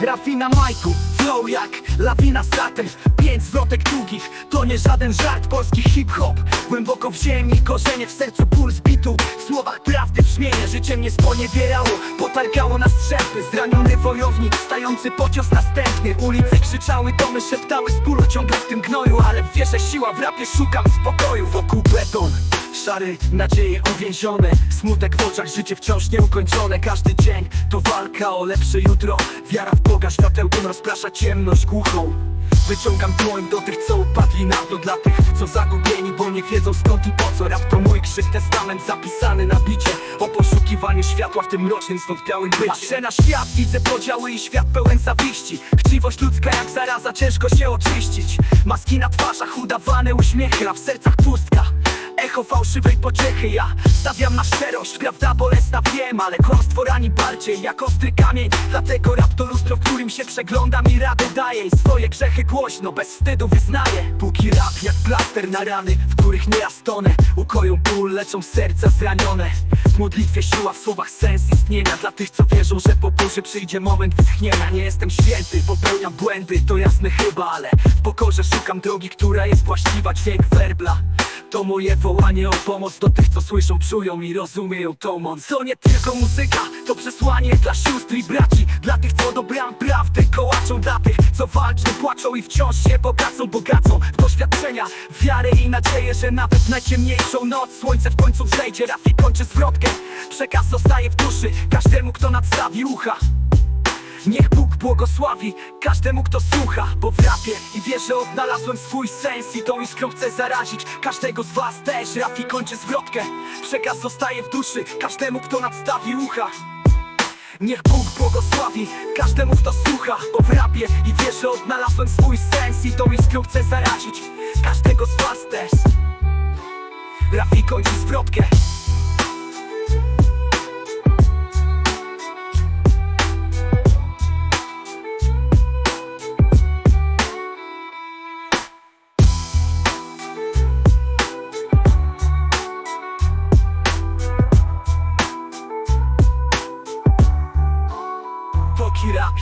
Rafina majku, flow jak lawina statem Pięć zwrotek długich, to nie żaden żart. Polski hip-hop, głęboko w ziemi Korzenie w sercu, puls bitu. W słowach prawdy brzmienie, życie mnie sponiewierało. Potargało na strzępy, zraniony wojownik Stający pocios następny. Ulice krzyczały, domy szeptały bólu Ciągle w tym gnoju, ale wierzę siła W rapie szukam spokoju, wokół beton Szary, nadzieje uwięzione. Smutek w oczach, życie wciąż nieukończone. Każdy dzień to walka o lepsze jutro. Wiara w Boga, światełkiem rozprasza ciemność głuchą. Wyciągam dłoń do tych, co upadli na dno. Dla tych, co zagubieni, bo nie wiedzą skąd i po co. Rap to mój krzyk, testament zapisany na bicie. O poszukiwaniu światła w tym mrocznym, zwątpiałym bycie. Patrzę na świat, widzę podziały i świat pełen zawiści. Chciwość ludzka jak zaraza, ciężko się oczyścić. Maski na twarzach, udawane uśmiechy, a w sercach pustka Echo fałszywej pociechy. Ja stawiam na szczerość, prawda bolesna wiem Ale kłamstwo rani bardziej jak ostry kamień Dlatego rap to lustro, w którym się przeglądam i radę daję I swoje grzechy głośno, bez wstydu wyznaję. Póki rap jak plaster na rany, w których nieraz tonę Ukoją ból, leczą serca zranione W modlitwie siła, w słowach sens istnienia. Dla tych, co wierzą, że po burzy przyjdzie moment wytchnienia. Nie jestem święty, popełniam błędy, to jasne chyba Ale w pokorze szukam drogi, która jest właściwa. Dźwięk werbla to moje wołanie o pomoc. Do tych, co słyszą, czują i rozumieją tą moc. To nie tylko muzyka, to przesłanie dla sióstr i braci. Dla tych, co dobrem prawdy kołaczą. Dla tych, co walczą, płaczą i wciąż się bogacą Bogacą w doświadczenia, wiarę i nadzieję Że nawet najciemniejszą noc słońce w końcu wzejdzie. Rafi kończy zwrotkę, przekaz zostaje w duszy Każdemu, kto nadstawi ucha. Niech Bóg błogosławi każdemu, kto słucha Bo w rapie i wierzę odnalazłem swój sens I tą iskrą chcę zarazić każdego z was też. Rap i kończy zwrotkę, przekaz zostaje w duszy Każdemu, kto nadstawi ucha. Niech Bóg błogosławi każdemu, kto słucha Bo w rapie i wierzę odnalazłem swój sens I tą iskrą chcę zarazić każdego z was też. Rap i zwrotkę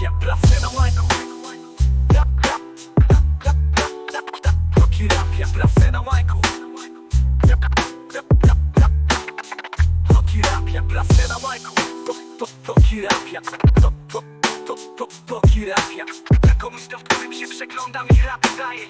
Terapia pracy na łajku. Terapia pracy na łajku. Terapia pracy na łajku. To, to, to terapia To, to, to, to, to terapia Taką myślą, w którym się przeglądam i rap daję